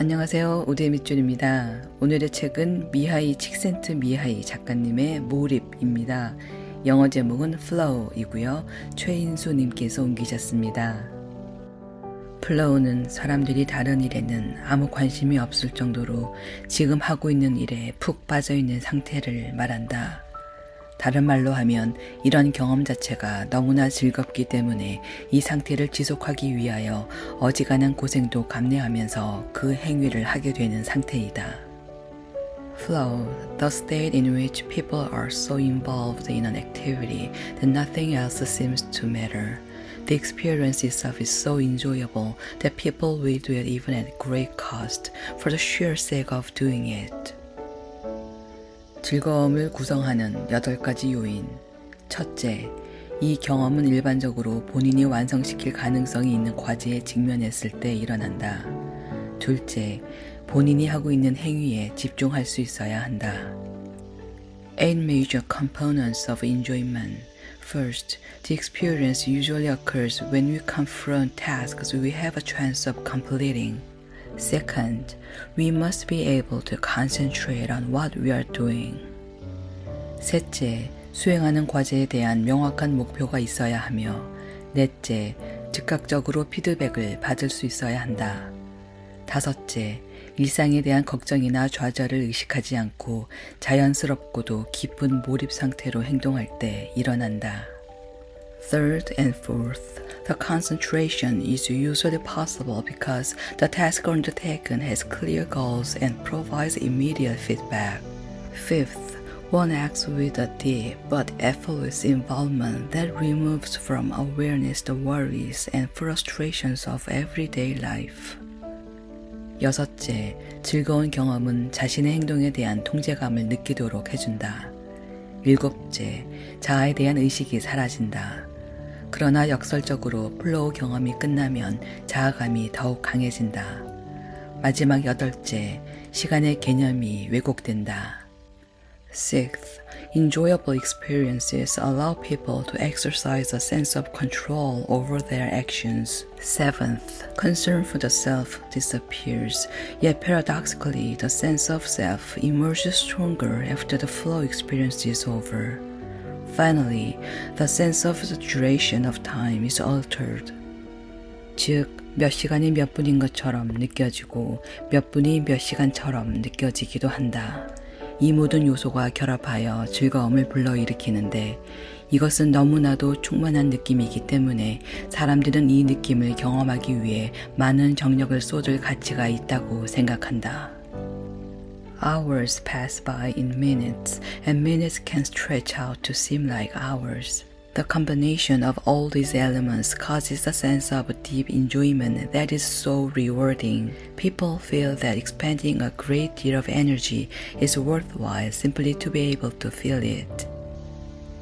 안녕하세요. 우대 밑줄입니다. 오늘의 책은 미하이 칙센트 미하이 작가님의 몰입입니다. 영어 제목은 Flow이고요. 최인수님께서 옮기셨습니다. 플로우는 사람들이 다른 일에는 아무 관심이 없을 정도로 지금 하고 있는 일에 푹 빠져 있는 상태를 말한다. 다른 말로 하면 이런 경험 자체가 너무나 즐겁기 때문에 이 상태를 지속하기 위하여 어지간한 고생도 감내하면서 그 행위를 하게 되는 상태이다. Flow, the state in which people are so involved in an activity that nothing else seems to matter. The experience itself is so enjoyable that people will do it even at great cost for the sheer sake of doing it. 즐거움을 구성하는 8가지 요인. 첫째, 이 경험은 일반적으로 본인이 완성시킬 가능성이 있는 과제에 직면했을 때 일어난다. 둘째, 본인이 하고 있는 행위에 집중할 수 있어야 한다. Eight major components of enjoyment. First, the experience usually occurs when we confront tasks we have a chance of completing. Second, we must be able to concentrate on what we are doing. 셋째, 수행하는 과제에 대한 명확한 목표가 있어야 하며, 넷째, 즉각적으로 피드백을 받을 수 있어야 한다. 다섯째, 일상에 대한 걱정이나 좌절을 의식하지 않고 자연스럽고도 깊은 몰입 상태로 행동할 때 일어난다. Third and fourth, the concentration is usually possible because the task undertaken has clear goals and provides immediate feedback. Fifth, one acts with a deep but effortless involvement that removes from awareness the worries and frustrations of everyday life. 여섯째, 즐거운 경험은 자신의 행동에 대한 통제감을 느끼도록 해준다. 일곱째, 자아에 대한 의식이 사라진다. 그러나 역설적으로 플로우 경험이 끝나면 자아감이 더욱 강해진다. 마지막 여덟째, 시간의 개념이 왜곡된다. Sixth, enjoyable experiences allow people to exercise a sense of control over their actions. Seventh, concern for the self disappears, yet paradoxically, the sense of self emerges stronger after the flow experience is over. Finally, the sense of the duration of time is altered. 즉, 몇 시간이 몇 분인 것처럼 느껴지고 몇 분이 몇 시간처럼 느껴지기도 한다. 이 모든 요소가 결합하여 즐거움을 불러일으키는데 이것은 너무나도 충만한 느낌이기 때문에 사람들은 이 느낌을 경험하기 위해 많은 정력을 쏟을 가치가 있다고 생각한다. Hours pass by in minutes, and minutes can stretch out to seem like hours. The combination of all these elements causes a sense of deep enjoyment that is so rewarding. People feel that expending a great deal of energy is worthwhile simply to be able to feel it.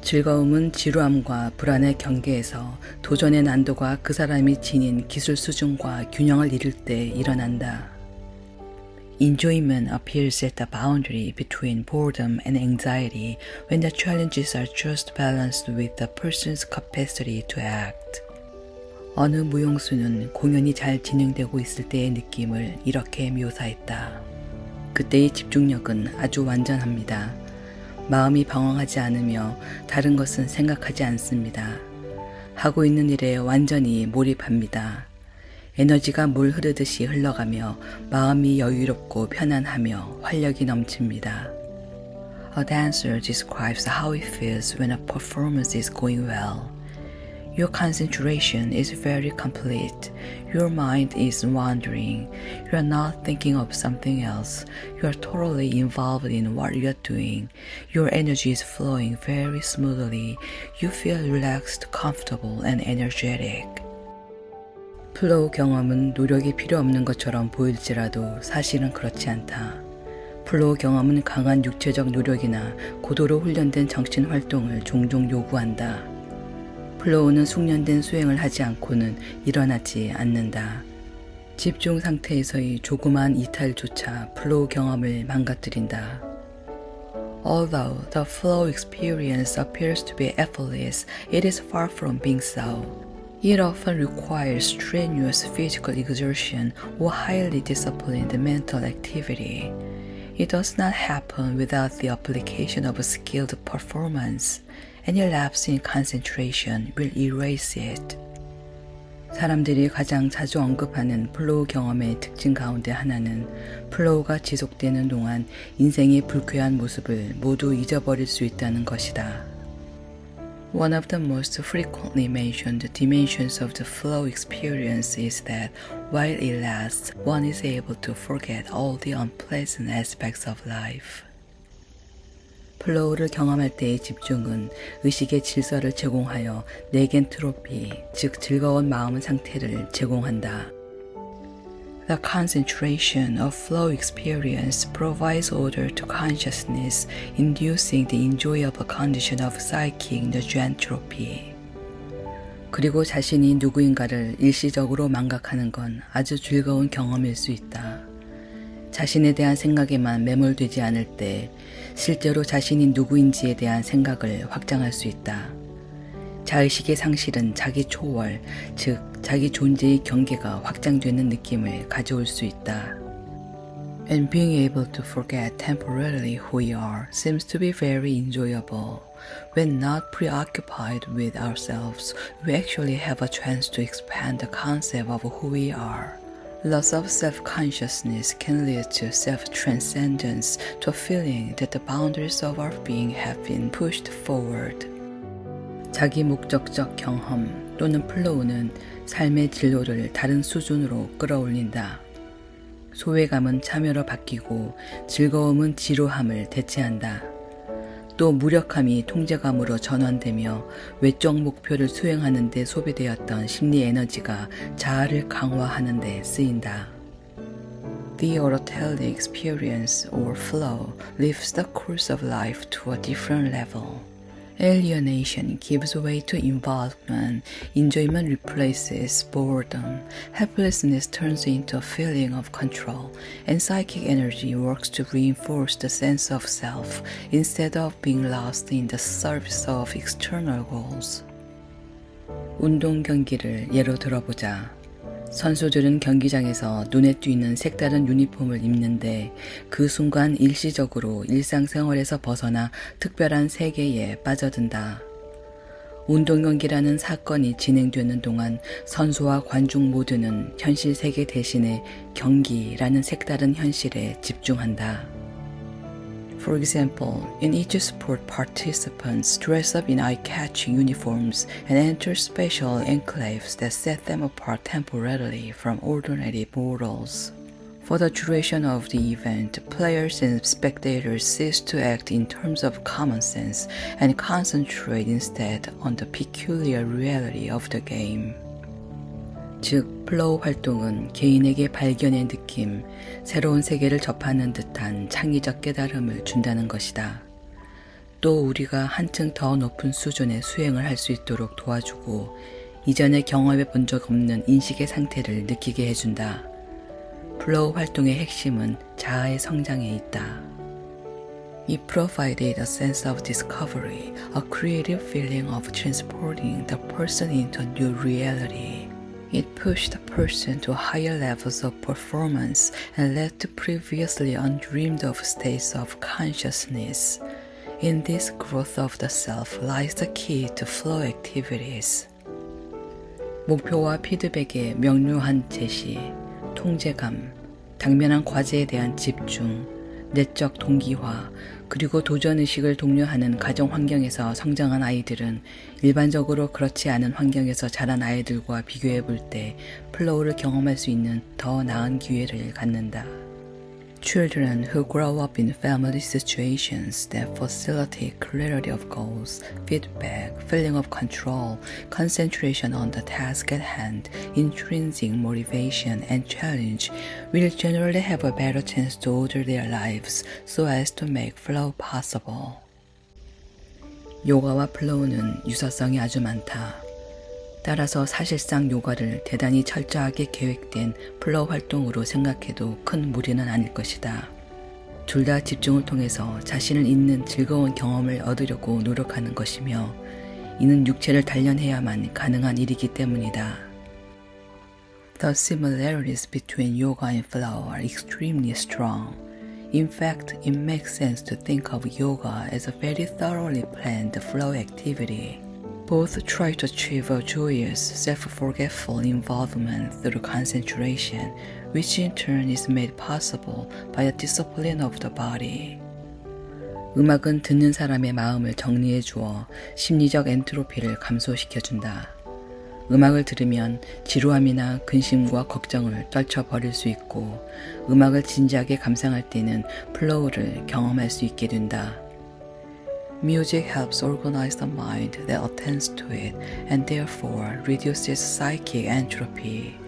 즐거움은 지루함과 불안의 경계에서 도전의 난도가 그 사람이 지닌 기술 수준과 균형을 이룰 때 일어난다. Enjoyment appears at the boundary between boredom and anxiety when the challenges are just balanced with the person's capacity to act. 어느 무용수는 공연이 잘 진행되고 있을 때의 느낌을 이렇게 묘사했다. 그때의 집중력은 아주 완전합니다. 마음이 방황하지 않으며 다른 것은 생각하지 않습니다. 하고 있는 일에 완전히 몰입합니다. 에너지가 물 흐르듯이 흘러가며 마음이 여유롭고 편안하며 활력이 넘칩니다. A dancer describes how it feels when a performance is going well. Your concentration is very complete. Your mind is wandering. You are not thinking of something else. You are totally involved in what you are doing. Your energy is flowing very smoothly. You feel relaxed, comfortable, and energetic. 플로우 경험은 노력이 필요 없는 것처럼 보일지라도 사실은 그렇지 않다. 플로우 경험은 강한 육체적 노력이나 고도로 훈련된 정신 활동을 종종 요구한다. 플로우는 숙련된 수행을 하지 않고는 일어나지 않는다. 집중 상태에서의 조그만 이탈조차 플로우 경험을 망가뜨린다. Although the flow experience appears to be effortless, it is far from being so. It often requires strenuous physical exertion or highly disciplined mental activity. It does not happen without the application of skilled performance. Any lapse in concentration will erase it. 사람들이 가장 자주 언급하는 플로우 경험의 특징 가운데 하나는 플로우가 지속되는 동안 인생의 불쾌한 모습을 모두 잊어버릴 수 있다는 것이다. One of the most frequently mentioned dimensions of the flow experience is that while it lasts, one is able to forget all the unpleasant aspects of life. 플로우를 경험할 때의 집중은 의식의 질서를 제공하여 네겐트로피, 즉 즐거운 마음 상태를 제공한다. The concentration of flow experience provides order to consciousness, inducing the enjoyable condition of psychic neuroentropy. 그리고 자신이 누구인가를 일시적으로 망각하는 건 아주 즐거운 경험일 수 있다. 자신에 대한 생각에만 매몰되지 않을 때 실제로 자신이 누구인지에 대한 생각을 확장할 수 있다. 자의식의 상실은 자기 초월, 즉 자기 존재의 경계가 확장되는 느낌을 가져올 수 있다. And being able to forget temporarily who we are seems to be very enjoyable. When not preoccupied with ourselves, we actually have a chance to expand the concept of who we are. Loss of self consciousness can lead to self transcendence, to a feeling that the boundaries of our being have been pushed forward. 자기 목적적 경험 또는 플로우는 삶의 진로를 다른 수준으로 끌어올린다. 소외감은 참여로 바뀌고 즐거움은 지루함을 대체한다. 또 무력함이 통제감으로 전환되며 외적 목표를 수행하는 데 소비되었던 심리 에너지가 자아를 강화하는 데 쓰인다. The autotelic experience or flow lifts the course of life to a different level. Alienation gives way to involvement, enjoyment replaces boredom, helplessness turns into a feeling of control, and psychic energy works to reinforce the sense of self instead of being lost in the service of external goals. 운동 경기를 예로 들어보자. 선수들은 경기장에서 눈에 띄는 색다른 유니폼을 입는데 그 순간 일시적으로 일상생활에서 벗어나 특별한 세계에 빠져든다. 운동 경기라는 사건이 진행되는 동안 선수와 관중 모두는 현실 세계 대신에 경기라는 색다른 현실에 집중한다. For example, in each sport, participants dress up in eye-catching uniforms and enter special enclaves that set them apart temporarily from ordinary mortals. For the duration of the event, players and spectators cease to act in terms of common sense and concentrate instead on the peculiar reality of the game. 즉, 플로우 활동은 개인에게 발견의 느낌, 새로운 세계를 접하는 듯한 창의적 깨달음을 준다는 것이다. 또 우리가 한층 더 높은 수준의 수행을 할 수 있도록 도와주고 이전에 경험해 본 적 없는 인식의 상태를 느끼게 해준다. 플로우 활동의 핵심은 자아의 성장에 있다. It provided a sense of discovery, a creative feeling of transporting the person into a new reality. It pushed the person to higher levels of performance and led to previously undreamed of states of consciousness. In this growth of the self lies the key to flow activities. 목표와 피드백의 명료한 제시, 통제감, 당면한 과제에 대한 집중, 내적 동기화, 그리고 도전의식을 독려하는 가정 환경에서 성장한 아이들은 일반적으로 그렇지 않은 환경에서 자란 아이들과 비교해 볼 때 플로우를 경험할 수 있는 더 나은 기회를 갖는다. Children who grow up in family situations that facilitate clarity of goals, feedback, feeling of control, concentration on the task at hand, intrinsic motivation, and challenge will generally have a better chance to order their lives so as to make flow possible. 요가와 플로우는 유사성이 아주 많다. 따라서 사실상 요가를 대단히 철저하게 계획된 플로우 활동으로 생각해도 큰 무리는 아닐 것이다. 둘 다 집중을 통해서 자신을 잇는 즐거운 경험을 얻으려고 노력하는 것이며 이는 육체를 단련해야만 가능한 일이기 때문이다. The similarities between yoga and flow are extremely strong. In fact, it makes sense to think of yoga as a very thoroughly planned flow activity. Both try to achieve a joyous, self-forgetful involvement through concentration, which in turn is made possible by a discipline of the body. 음악은 듣는 사람의 마음을 정리해 주어 심리적 엔트로피를 감소시켜 준다. 음악을 들으면 지루함이나 근심과 걱정을 떨쳐버릴 수 있고 음악을 진지하게 감상할 때는 플로우를 경험할 수 있게 된다. Music helps organize the mind that attends to it and therefore reduces psychic entropy.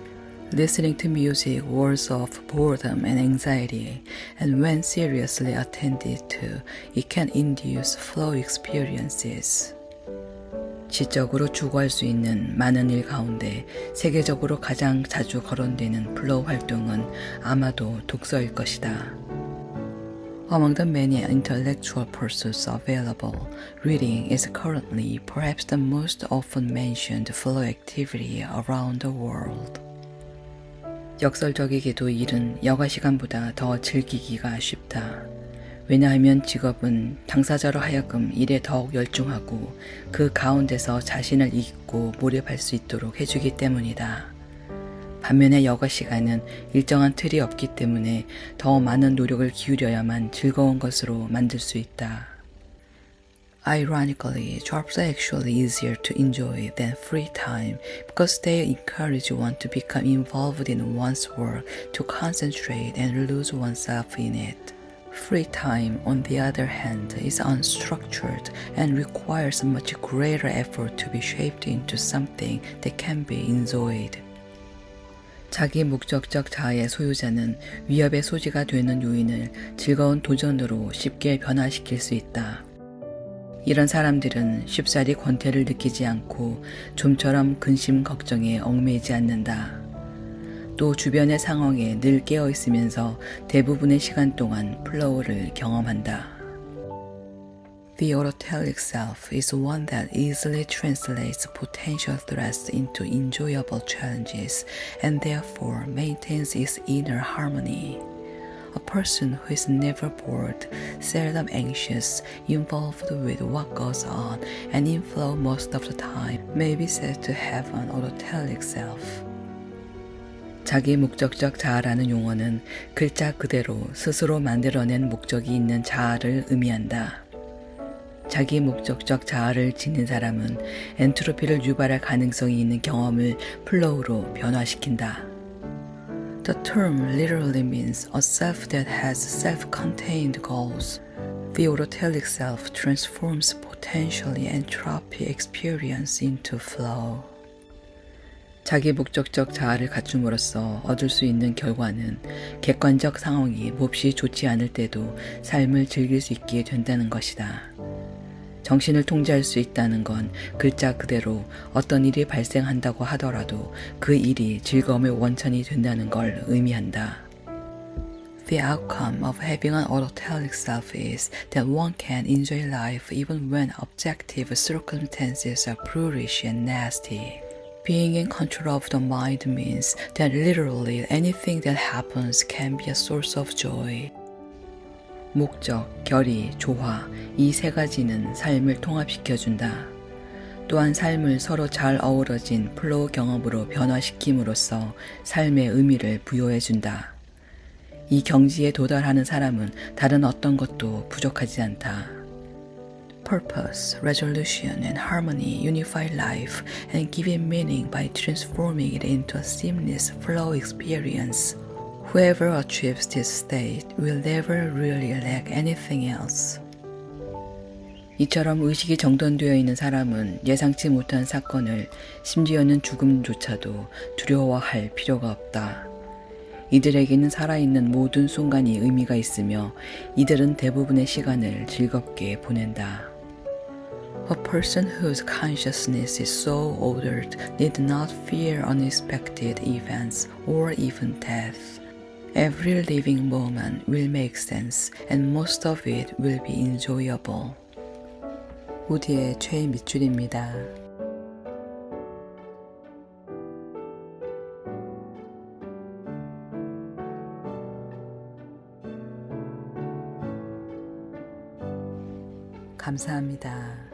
Listening to music wards off boredom and anxiety, and when seriously attended to, it can induce flow experiences. 지적으로 추구할 수 있는 많은 일 가운데 세계적으로 가장 자주 거론되는 플로우 활동은 아마도 독서일 것이다. Among the many intellectual pursuits available, reading is currently perhaps the most often mentioned flow activity around the world. 역설적이게도 일은 여가 시간보다 더 즐기기가 쉽다. 왜냐하면 직업은 당사자로 하여금 일에 더욱 열중하고 그 가운데서 자신을 잊고 몰입할 수 있도록 해주기 때문이다. 반면에 여가 시간은 일정한 틀이 없기 때문에 더 많은 노력을 기울여야만 즐거운 것으로 만들 수 있다. Ironically, jobs are actually easier to enjoy than free time because they encourage one to become involved in one's work, to concentrate and lose oneself in it. Free time, on the other hand, is unstructured and requires much greater effort to be shaped into something that can be enjoyed. 자기 목적적 자아의 소유자는 위협의 소지가 되는 요인을 즐거운 도전으로 쉽게 변화시킬 수 있다. 이런 사람들은 쉽사리 권태를 느끼지 않고 좀처럼 근심 걱정에 얽매이지 않는다. 또 주변의 상황에 늘 깨어 있으면서 대부분의 시간 동안 플로우를 경험한다. The autotelic self is one that easily translates potential threats into enjoyable challenges and therefore maintains its inner harmony. A person who is never bored, seldom anxious, involved with what goes on, and in flow most of the time may be said to have an autotelic self. 자기 목적적 자아라는 용어는 글자 그대로 스스로 만들어낸 목적이 있는 자아를 의미한다. 자기 목적적 자아를 지닌 사람은 엔트로피를 유발할 가능성이 있는 경험을 플로우로 변화시킨다. The term literally means a self that has self-contained goals. The autotelic self transforms potentially entropy experience into flow. 자기 목적적 자아를 갖춤으로써 얻을 수 있는 결과는 객관적 상황이 몹시 좋지 않을 때도 삶을 즐길 수 있게 된다는 것이다. 정신을 통제할 수 있다는 건 글자 그대로 어떤 일이 발생한다고 하더라도 그 일이 즐거움의 원천이 된다는 걸 의미한다. The outcome of having an autotelic self is that one can enjoy life even when objective circumstances are brutish and nasty. Being in control of the mind means that literally anything that happens can be a source of joy. 목적, 결의, 조화, 이 세 가지는 삶을 통합시켜준다. 또한 삶을 서로 잘 어우러진 플로우 경험으로 변화시킴으로써 삶의 의미를 부여해준다. 이 경지에 도달하는 사람은 다른 어떤 것도 부족하지 않다. purpose, resolution, and harmony unify life and give it meaning by transforming it into a seamless flow experience. Whoever achieves this state will never really lack anything else. 이처럼 의식이 정돈되어 있는 사람은 예상치 못한 사건을 심지어는 죽음조차도 두려워할 필요가 없다. 이들에게는 살아있는 모든 순간이 의미가 있으며 이들은 대부분의 시간을 즐겁게 보낸다. A person whose consciousness is so ordered need not fear unexpected events or even death. Every living moment will make sense and most of it will be enjoyable. 우디의 최애 밑줄입니다. 감사합니다.